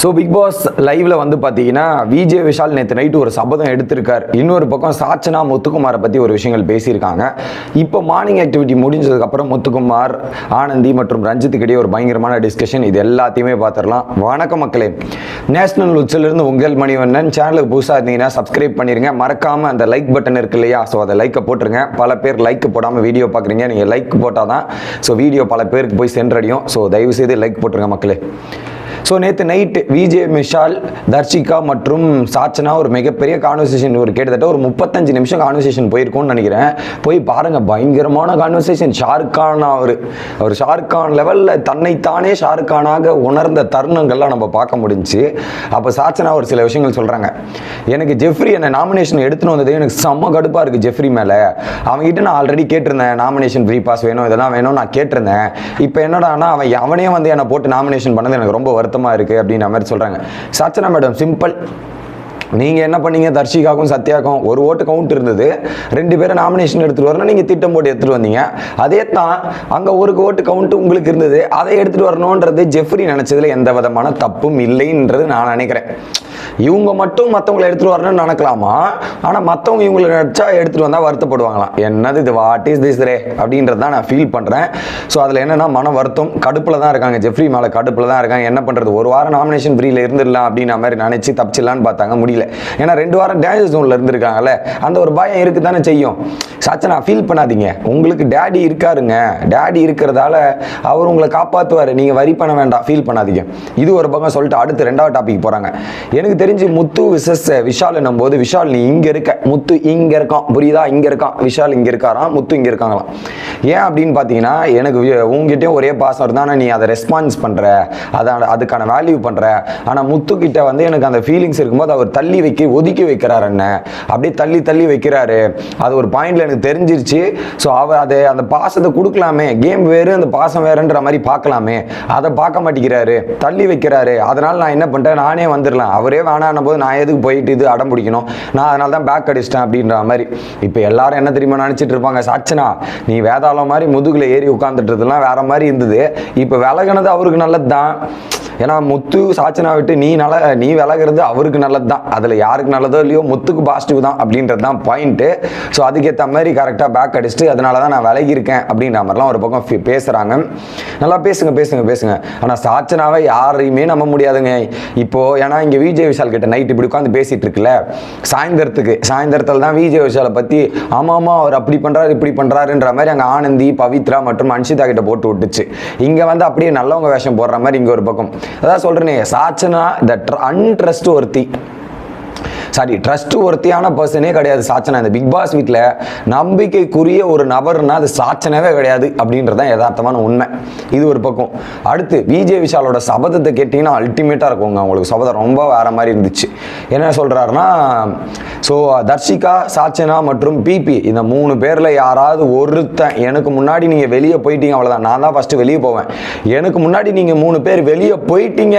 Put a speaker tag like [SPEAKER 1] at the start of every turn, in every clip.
[SPEAKER 1] So big pass லைவ்ல வந்து பார்த்தீங்கன்னா விஜய் விஷால் நேற்று நைட்டு ஒரு சபதம் எடுத்திருக்கார். இன்னொரு பக்கம் சாச்சனா முத்துக்குமாரை பற்றி ஒரு விஷயங்கள் பேசியிருக்காங்க. இப்போ மார்னிங் ஆக்டிவிட்டி முடிஞ்சதுக்கப்புறம் முத்துக்குமார் ஆனந்தி மற்றும் ரஞ்சித்துக்கிடையே ஒரு பயங்கரமான டிஸ்கஷன் இது எல்லாத்தையுமே பார்த்துடலாம் வணக்கம் மக்களே. நேஷனல் உச்சிலிருந்து உங்கள் மணிவண்ணன். சேனலுக்கு புதுசாக இருந்தீங்கன்னா சப்ஸ்கிரைப் பண்ணிருங்க. மறக்காமல் அந்த லைக் பட்டன் இருக்கு இல்லையா? ஸோ அதை லைக்கை போட்டுருங்க. பல பேர் லைக் போடாமல் வீடியோ பார்க்குறீங்க நீங்கள் லைக் போட்டால் தான் ஸோ வீடியோ பல பேருக்கு போய் சென்றடையும். ஸோ தயவு செய்து லைக் போட்டுருங்க மக்களே. ஸோ நேற்று நைட்டு விஜே மிஷால் தர்ஷிகா மற்றும் சாச்சனா ஒரு மிகப்பெரிய கான்வர்சேஷன் ஒரு கிட்டத்தட்ட ஒரு முப்பத்தஞ்சு நிமிஷம் கான்வர்சேஷன் போயிருக்கோன்னு நினைக்கிறேன். போய் பாருங்கள் பயங்கரமான கான்வர்சேஷன் ஷாருக் கான் அவர் அவர் ஷாருக் கான் லெவலில் தன்னைத்தானே ஷாருக் கானாக உணர்ந்த தருணங்கள்லாம் நம்ம பார்க்க முடிஞ்சுச்சு. அப்போ சாச்சனா ஒரு சில விஷயங்கள் சொல்கிறாங்க எனக்கு ஜெஃப்ரி என்னை நாமினேஷன் எடுத்துன்னு வந்தது எனக்கு செம்ம கடுப்பாக இருக்குது ஜெஃப்ரி மேலே. அவங்ககிட்ட நான் ஆல்ரெடி கேட்டிருந்தேன் நாமினேஷன் ஃப்ரீ பாஸ் வேணும் இதெல்லாம் வேணும் நான் கேட்டிருந்தேன். இப்போ என்னடானா அவன் அவனே வந்து என்னை போட்டு நாமினேஷன் பண்ணது எனக்கு ரொம்ப வருத்தமாக இருக்குது அப்படின்ற மாதிரி சொல்கிறாங்க சாச்சனா மேடம் சிம்பிள் நீங்கள் என்ன பண்ணீங்க? தர்ஷிகாக்கும் சத்யாக்கும் ஒரு ஓட்டு கவுண்ட் இருந்தது. ரெண்டு பேரும் நாமினேஷன் எடுத்துகிட்டு வரணும். நீங்கள் திட்டம் போட்டு எடுத்துகிட்டு வந்தீங்க. அதே தான் அங்கே ஒரு ஓட்டு கவுண்ட் உங்களுக்கு இருந்தது. அதை எடுத்துகிட்டு வரணுன்றது ஜெஃப்ரி நினச்சதில் எந்த விதமான தப்பும் இல்லைன்றது நான் நினைக்கிறேன். இவங்க மட்டும் மற்றவங்களை எடுத்துகிட்டு வரணும்னு நினைக்கலாமா? ஆனால் மற்றவங்க இவங்களை நினச்சா எடுத்துகிட்டு வந்தால் வருத்தப்படுவாங்களாம். என்னது இது வாட் இஸ் திஸ் ரே? அப்படின்றது தான் நான் ஃபீல் பண்ணுறேன் ஸோ அதில் என்னென்னா மன வருத்தம் கடுப்பில் தான் இருக்காங்க. ஜெஃப்ரி மேலே கடுப்பில் தான் இருக்காங்க. என்ன பண்ணுறது ஒரு வாரம் நாமினேஷன் ஃப்ரீயில் இருந்துடலாம் அப்படின்ற மாதிரி நினச்சி தப்பிச்சிடலான்னு பார்த்தாங்க. முடியல. ஏன்னா ரெண்டு வாரம் டேஞ்சர் ஜோனில் இருந்திருக்காங்கல்ல. அந்த ஒரு பயம் இருக்கு தானே செய்யும். சாச்சனா ஃபீல் பண்ணாதீங்க. உங்களுக்கு டேடி இருக்காருங்க. டேடி இருக்கிறதால அவர் உங்களை காப்பாற்றுவார் நீங்கள் வரி பண்ண வேண்டாம். ஃபீல் பண்ணாதீங்க. இது ஒரு பக்கம் சொல்லிட்டு அடுத்து ரெண்டாவது டாபிக் போகிறாங்க எனக்கு தெரிஞ்சு முத்து விசஸ் விஷால் போது விஷால் நீ இங்கே இருக்க. முத்து இங்கே இருக்கான். புரியுதா? இங்கே இருக்கான். விஷால் இங்கே இருக்காராம். முத்து இங்கே இருக்காங்களாம். ஏன் அப்படின்னு பார்த்தீங்கன்னா எனக்கு உங்ககிட்டயும் ஒரே பாசம் இருந்தால் நீ அதை ரெஸ்பான்ஸ் பண்ணுற அதை அதுக்கான வேல்யூ பண்ணுற ஆனால் முத்து கிட்ட வந்து எனக்கு அந்த ஃபீலிங்ஸ் இருக்கும்போது அவர் தள்ளி வைக்க ஒதுக்கி வைக்கிறார் என்ன அப்படியே தள்ளி தள்ளி வைக்கிறாரு. அது ஒரு பாயிண்ட்ல எனக்கு தெரிஞ்சிருச்சு. ஸோ அவர் அதை அந்த பாசத்தை கொடுக்கலாமே. கேம் வேறு அந்த பாசம் வேறுன்ற மாதிரி பார்க்கலாமே. அதை பார்க்க மாட்டேங்கிறாரு. தள்ளி வைக்கிறாரு. அதனால் நான் என்ன பண்ணிட்டேன் நானே வந்துடலாம். அவரே வேணான போது நான் எதுக்கு போயிட்டு இது அடம் பிடிக்கணும்? நான் அதனால தான் பேக் அடிச்சிட்டேன் அப்படின்ற மாதிரி. இப்போ எல்லாரும் என்ன தெரியுமா நினச்சிட்டு இருப்பாங்க? சச்சனா நீ வேதாளம் மாதிரி முதுகில் ஏறி உட்காந்துட்டுறதுலாம் வேற மாதிரி இருந்தது. இப்போ விலகுனது அவருக்கு நல்லது தான் ஏன்னா முத்து சாச்சனா விட்டு நீ நல்ல நீ விலகிறது அவருக்கு நல்லது தான் அதில் யாருக்கு நல்லதோ இல்லையோ முத்துக்கு பாசிட்டிவ் தான் அப்படின்றது தான் பாயிண்ட்டு ஸோ அதுக்கேற்ற மாதிரி கரெக்டாக பேக் அடிச்சுட்டு அதனால தான் நான் விலகியிருக்கேன் அப்படின்ற மாதிரிலாம் ஒரு பக்கம் பேசுகிறாங்க நல்லா பேசுங்க பேசுங்க பேசுங்க. ஆனால் சாச்சனாவை யாரையுமே நம்ப முடியாதுங்க. இப்போது ஏன்னா இங்கே விஜய் விஷால் கிட்ட நைட் இப்படி உட்காந்து பேசிகிட்டு இருக்குல்ல? சாயந்தரத்துக்கு சாயந்தரத்தில் தான் விஜய் விஷாலை பற்றி ஆமாம் அவர் அப்படி பண்ணுறாரு இப்படி பண்ணுறாருன்ற மாதிரி அங்கே ஆனந்தி பவித்ரா மற்றும் அன்ஷிதா கிட்ட போட்டு விட்டுச்சு. இங்கே வந்து அப்படியே நல்லவங்க வேஷம் போடுற மாதிரி இங்கே ஒரு பக்கம். அதான் சொல்கிறேனே சாச்சனா த அன்ட்ரஸ்ட் ஒருத்தி சாரி ட்ரஸ்ட் ஒருத்தியான பர்சனே கிடையாது சாச்சனா இந்த பிக் பாஸ் வீட்டில் நம்பிக்கைக்குரிய ஒரு நபர்னா அது சாச்சனவே கிடையாது அப்படின்றது தான் யதார்த்தமான உண்மை. இது ஒரு பக்கம். அடுத்து விஜய் விஷாலோட சபதத்தை கேட்டிங்கன்னா அல்டிமேட்டாக இருக்குங்க அவங்களுக்கு. சபதம் ரொம்ப வேற மாதிரி இருந்துச்சு. என்ன சொல்கிறாருன்னா ஸோ தர்ஷிகா சாச்சனா மற்றும் பிபி இந்த மூணு பேரில் யாராவது ஒருத்தன் எனக்கு முன்னாடி நீங்கள் வெளியே போயிட்டீங்க அவ்வளோதான் நான் தான் ஃபஸ்ட்டு வெளியே போவேன். எனக்கு முன்னாடி நீங்கள் மூணு பேர் வெளியே போயிட்டீங்க.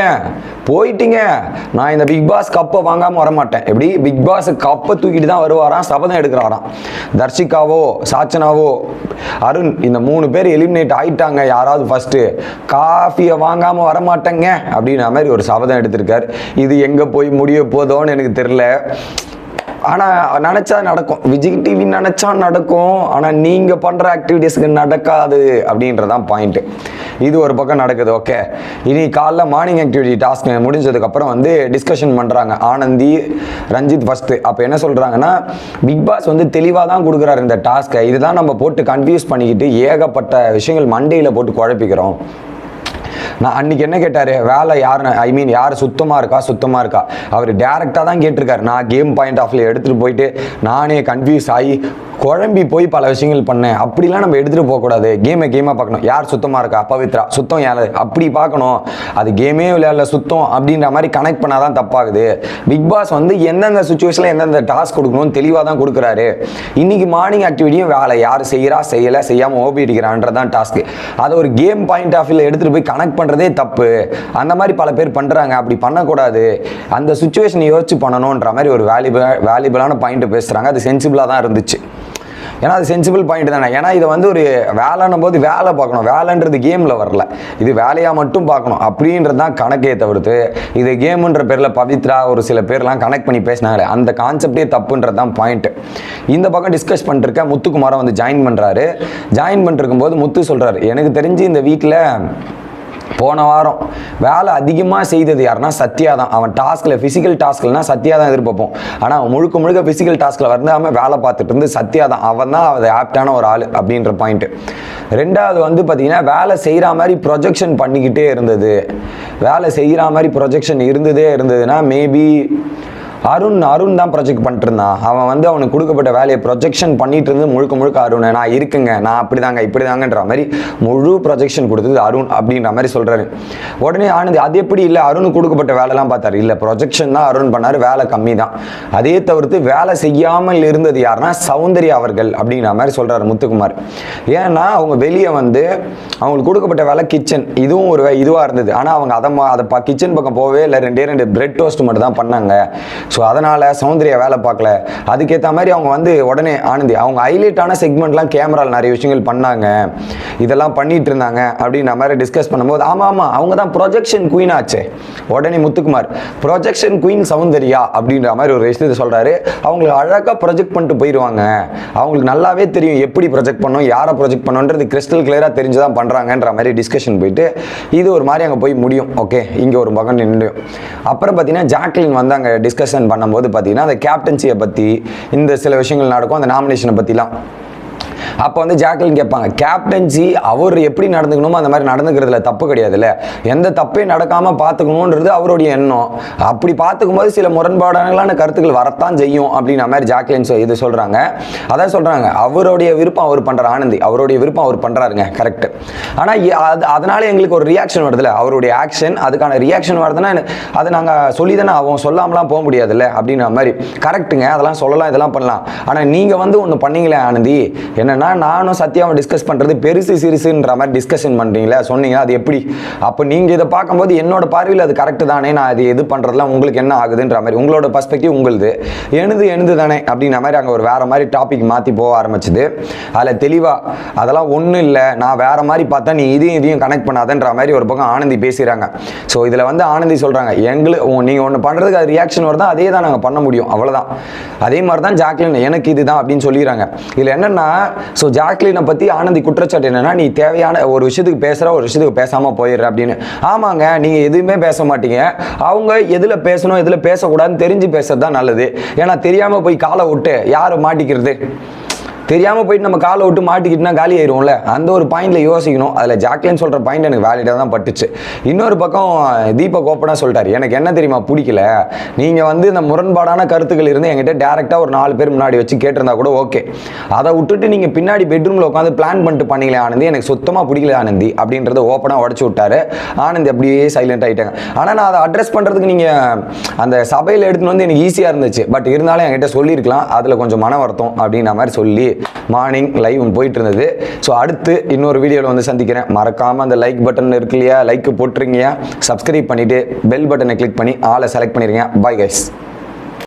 [SPEAKER 1] போயிட்டீங்க. நான் இந்த பிக் பாஸ் கப்பை வாங்காமல் வரமாட்டேன். எப்படி பிக் பாஸ் கப்பை தூக்கிட்டு தான் வருவாராம் சபதம் எடுக்கிறாராம். தர்ஷிகாவோ சாச்சனாவோ அருண் இந்த மூணு பேர் எலிமினேட் ஆயிட்டாங்க. யாராவது ஃபர்ஸ்ட்டு காஃபியை வாங்காமல் வரமாட்டேங்க அப்படின்ற மாதிரி ஒரு சபதம் எடுத்திருக்கார். இது எங்கே போய் முடிய போதோன்னு எனக்கு தெரில ஆனால் நினச்சா நடக்கும். விஜய் டிவி நினச்சா நடக்கும். ஆனால் நீங்கள் பண்ணுற ஆக்டிவிட்டீஸ்க்கு நடக்காது அப்படின்றதான் பாயிண்ட்டு இது ஒரு பக்கம் நடக்குது ஓகே இனி காலைல மார்னிங் ஆக்டிவிட்டி டாஸ்க் முடிஞ்சதுக்கப்புறம் வந்து டிஸ்கஷன் பண்ணுறாங்க ஆனந்தி ரஞ்சித் ஃபஸ்ட்டு அப்போ என்ன சொல்கிறாங்கன்னா பிக் பாஸ் வந்து தெளிவாக தான் கொடுக்குறாரு இந்த டாஸ்க்கை இதுதான் நம்ம போட்டு கன்ஃபியூஸ் பண்ணிக்கிட்டு ஏகப்பட்ட விஷயங்கள் மண்டையில் போட்டு குழப்பிக்கிறோம். நான் அன்றைக்கி என்ன கேட்டார்? வேலை யார் ஐ மீன் யார் சுத்தமாக இருக்கா? சுத்தமாக இருக்கா? அவர் டேரெக்டாக தான் கேட்டிருக்காரு. நான் கேம் பாயிண்ட் ஆஃப்ல எடுத்துகிட்டு போயிட்டு நானே கன்ஃபியூஸ் ஆகி குழம்பி போய் பல விஷயங்கள் பண்ணேன். அப்படிலாம் நம்ம எடுத்துகிட்டு போகக்கூடாது. கேமை கேமாக பார்க்கணும். யார் சுத்தமாக இருக்கா? பவித்ரா. சுத்தம் யாரு? அப்படி பார்க்கணும். அது கேமே விளையாடல சுத்தம் அப்படின்ற மாதிரி கனெக்ட் பண்ணாதான் தப்பாகுது. பிக் பாஸ் வந்து எந்தெந்த சுச்சுவேஷனில் எந்தெந்த டாஸ்க் கொடுக்கணும்னு தெளிவாக தான் கொடுக்குறாரு. இன்னைக்கு மார்னிங் ஆக்டிவிட்டியும் வேலை. யார் செய்கிறா செய்யலை. செய்யாமல் ஓபி அடிக்கிறான்றதான் டாஸ்க் அதை ஒரு கேம் பாயிண்ட் ஆஃப் வியூவில் எடுத்துகிட்டு போய் கனெக்ட் பண்ணுறதே தப்பு. அந்த மாதிரி பல பேர் பண்ணுறாங்க அப்படி பண்ணக்கூடாது. அந்த சுச்சுவேஷனை யோசிச்சு பண்ணணுன்ற மாதிரி ஒரு வேல்யூபிள் வேல்யூபிளான பாயிண்ட்டு பேசுகிறாங்க அது சென்சிபிளாக தான் இருந்துச்சு. ஏன்னா அது சென்சிபிள் பாயிண்ட் தானே. ஏன்னா இதை வந்து ஒரு வேலைன்னும் போது வேலை பார்க்கணும். வேலைன்றது கேமில் வரல. இது வேலையாக மட்டும் பார்க்கணும். அப்படின்றது தான் கணக்கே தவிர்த்து இது கேமுன்ற பேரில் பவித்ரா ஒரு சில பேர்லாம் கனெக்ட் பண்ணி பேசினாங்களே. அந்த கான்செப்டே தப்புன்றது தான் பாயிண்ட்டு இந்த பக்கம் டிஸ்கஸ் பண்ணிருக்க முத்துக்குமாரம் வந்து ஜாயின் பண்ணுறாரு ஜாயின் பண்ணிருக்கும் போது முத்து சொல்கிறாரு எனக்கு தெரிஞ்சு இந்த வீட்டில் போன வாரம். வேலை அதிகமாக செய்தது யாருன்னா சத்யா தான். அவன் டாஸ்கில் ஃபிசிக்கல் டாஸ்க்லனா சத்யா தான் எதிர்பார்ப்போம். ஆனால் முழுக்க முழுக்க ஃபிசிக்கல் டாஸ்கில் வந்தாமல் வேலை பார்த்துட்டு இருந்து சத்யா தான். அவன் தான் அது ஆப்டான ஒரு ஆள் அப்படின்ற பாயிண்ட்டு ரெண்டாவது வந்து பார்த்தீங்கன்னா வேலை செய்கிற மாதிரி ப்ரொஜெக்ஷன் பண்ணிக்கிட்டே இருந்தது. வேலை செய்கிற மாதிரி ப்ரொஜெக்ஷன் இருந்ததே இருந்ததுன்னா மேபி அருண் அருண் தான் ப்ரொஜெக்ட் பண்ணிட்டு இருந்தான் அவன் வந்து அவனுக்கு கொடுக்கப்பட்ட வேலையை ப்ரொஜெக்ஷன் பண்ணிட்டு இருந்து முழுக்க முழுக்க அருண். நான் இருக்குங்க நான் அப்படிதாங்க இப்படிதாங்கன்ற மாதிரி முழு ப்ரொஜெக்ஷன் கொடுத்தது அருண் அப்படின்ற மாதிரி சொல்கிறாரு உடனே ஆனந்த் அது எப்படி இல்லை அருணுக்கு கொடுக்கப்பட்ட வேலைலாம் பார்த்தாரு. இல்லை ப்ரொஜெக்ஷன் தான் அருண் பண்ணாரு வேலை கம்மி தான். அதே தவிர்த்து வேலை செய்யாமல் இருந்தது யாருன்னா சௌந்தர்யா அவர்கள் அப்படின்ற மாதிரி சொல்கிறாரு முத்துக்குமார். ஏன்னா அவங்க வெளியே வந்து அவங்களுக்கு கொடுக்கப்பட்ட வேலை கிச்சன் இதுவும் ஒரு வே- இருந்தது. ஆனால் அவங்க அதை மா- அதை கிச்சன் பக்கம் போகவே இல்லை. ரெண்டே ரெண்டு பிரெட் டோஸ்ட் மட்டும் தான் பண்ணாங்க. ஸோ அதனால் சௌந்தர்யா வேலை பார்க்கல. அதுக்கேற்ற மாதிரி அவங்க வந்து உடனே ஆனந்தி அவங்க ஹைலைட்டான செக்மெண்ட்லாம் கேமராவில் நிறைய விஷயங்கள் பண்ணாங்க. இதெல்லாம் பண்ணிட்டு இருந்தாங்க அப்படின்ற மாதிரி டிஸ்கஸ் பண்ணும்போது ஆமாம் ஆமாம் அவங்க தான் ப்ரொஜெக்ஷன் குயின் ஆச்சே. உடனே முத்துக்குமார் ப்ரொஜெக்ஷன் குயின் சௌந்தர்யா அப்படின்ற மாதிரி ஒரு விஷயத்தை சொல்கிறாரு அவங்களுக்கு அழகாக ப்ரொஜெக்ட் பண்ணிட்டு போயிடுவாங்க அவங்களுக்கு நல்லாவே தெரியும் எப்படி ப்ரொஜெக்ட் பண்ணணும் யாரை ப்ரொஜெக்ட் பண்ணணுன்றது கிறிஸ்டல் கிளியராக தெரிஞ்சு தான் பண்ணுறாங்கன்ற மாதிரி டிஸ்கஷன் போயிட்டு இது ஒரு மாதிரி அங்கே போய் முடியும் ஓகே இங்கே ஒரு பக்கம் நின்று அப்புறம் பார்த்தீங்கன்னா ஜாக்லின் வந்து அங்கே டிஸ்கஷன் பண்ணும்போது பார்த்தீங்கன்னா அந்த கேப்டன்சியை பற்றி இந்த சில விஷயங்கள் நடக்கும் அந்த நாமினேஷனை பற்றிலாம் அப்போ வந்து ஜாக்லின் கேட்பாங்க கேப்டன்சி அவர் எப்படி நடந்துக்கணுமோ அந்த மாதிரி நடந்துக்கிறதுல தப்பு கிடையாதுல்ல. எந்த தப்பே நடக்காமல் பார்த்துக்கணுன்றது அவருடைய எண்ணம். அப்படி பார்த்துக்கும் போது சில முரண்பாடான கருத்துக்கள் வரத்தான் செய்யும் அப்படின்ற மாதிரி ஜாக்லின் சொ- இது சொல்கிறாங்க அதான் சொல்கிறாங்க அவருடைய விருப்பம் அவர் பண்ணுற ஆனந்தி அவருடைய விருப்பம் அவர் பண்ணுறாருங்க கரெக்ட் ஆனால் அது அதனால எங்களுக்கு ஒரு ரியாக்ஷன் வருதுல்ல அவருடைய ஆக்ஷன் அதுக்கான ரியாக்ஷன் வருதுன்னா அதை நாங்கள் சொல்லி தானே ஆகும் சொல்லாமலாம் போக முடியாதுல்ல அப்படின்ற மாதிரி. கரெக்ட்டுங்க அதெல்லாம் சொல்லலாம் இதெல்லாம் பண்ணலாம். ஆனால் நீங்கள் வந்து ஒன்று பண்ணீங்களே ஆனந்தி என்ன என்னென்னா நானும் சத்யாவும் டிஸ்கஸ் பண்ணுறது பெருசு சிறுசுன்ற மாதிரி டிஸ்கஷன் பண்ணுறீங்களா சொன்னீங்களா அது எப்படி? அப்போ நீங்கள் இதை பார்க்கும்போது என்னோட பார்வையில் அது கரெக்டு தானே நான் அது எது பண்ணுறதுலாம் உங்களுக்கு என்ன ஆகுதுன்ற மாதிரி உங்களோட பர்ஸ்பெக்டிவ் உங்களுது. எனது எனது தானே அப்படின்ற மாதிரி அங்கே ஒரு வேறு மாதிரி டாபிக் மாற்றி போக ஆரம்பிச்சுது. அதில் தெளிவாக அதெல்லாம் ஒன்றும் இல்லை நான் வேற மாதிரி பார்த்தா நீ இதையும் இதையும் கனெக்ட் பண்ணாதன்ற மாதிரி ஒரு பக்கம் ஆனந்தி பேசுகிறாங்க ஸோ இதில் வந்து ஆனந்தி சொல்கிறாங்க எங்களுக்கு நீங்கள் ஒன்று பண்ணுறதுக்கு அது ரியாக்ஷன் வருதா அதே தான் நாங்கள் பண்ண முடியும் அவ்வளோதான் அதே மாதிரி தான் ஜாக்லின் எனக்கு இதுதான் அப்படின்னு சொல்லிடுறாங்க. இதில் என்னென்னா ஸோ ஜாக்லினை பற்றி ஆனந்தி குற்றச்சாட்டு என்னன்னா நீ தேவையான ஒரு விஷயத்துக்கு பேசுகிற ஒரு விஷயத்துக்கு பேசாமல் போயிடுற அப்படின்னு. ஆமாங்க நீங்கள் எதுவுமே பேச மாட்டீங்க. அவங்க எதில் பேசணும் எதில் பேசக்கூடாதுன்னு தெரிஞ்சு பேசுறது தான் நல்லது. ஏன்னா தெரியாமல் போய் காலை விட்டு யாரை மாட்டிக்கிறது? தெரியாமல் போயிட்டு நம்ம காலை விட்டு மாட்டிக்கிட்டுனா காலி ஆயிரும்ல அந்த ஒரு பாயிண்ட்ல யோசிக்கணும். அதில் ஜாக்லின் சொல்கிற பாயிண்ட் எனக்கு வேலிடாக தான் பட்டுச்சு. இன்னொரு பக்கம் தீபக் ஓப்பனாக சொல்லிட்டாரு. எனக்கு என்ன தெரியுமா பிடிக்கல? நீங்கள் வந்து இந்த முரண்பாடான கருத்துக்கள் இருந்து என்கிட்ட டேரெக்டாக ஒரு நாலு பேர் முன்னாடி வச்சு கேட்டிருந்தா கூட ஓகே அதை விட்டுட்டு நீங்கள் பின்னாடி பெட்ரூமில் உட்காந்து பிளான் பண்ணிட்டு பண்ணீங்களே ஆனந்தி. எனக்கு சுத்தமாக பிடிக்கல ஆனந்தி அப்படின்றத ஓப்பனாக உடச்சு விட்டாரு. ஆனந்தி அப்படியே சைலண்ட் ஆகிட்டாங்க ஆனால் நான் அதை அட்ரஸ் பண்ணுறதுக்கு நீங்கள் அந்த சபையில் எடுத்துன்னு வந்து எனக்கு ஈஸியாக இருந்துச்சு. பட் இருந்தாலும் என்கிட்ட சொல்லியிருக்கலாம். அதில் கொஞ்சம் மன வருத்தம் அப்படின்ற மாதிரி சொல்லி மார்னிங் லைவ் போயிட்டு இருந்தது ஸோ அடுத்து இன்னொரு வீடியோவில் வந்து சந்திக்கிறேன். மறக்காமல் அந்த லைக் பட்டன் இருக்கு இல்லையா? லைக் போட்டுருங்க. சப்ஸ்கிரைப் பண்ணிவிட்டு பெல் பட்டனை கிளிக் பண்ணி ஆளை செலக்ட் பண்ணிடுங்க பாய் கைஸ்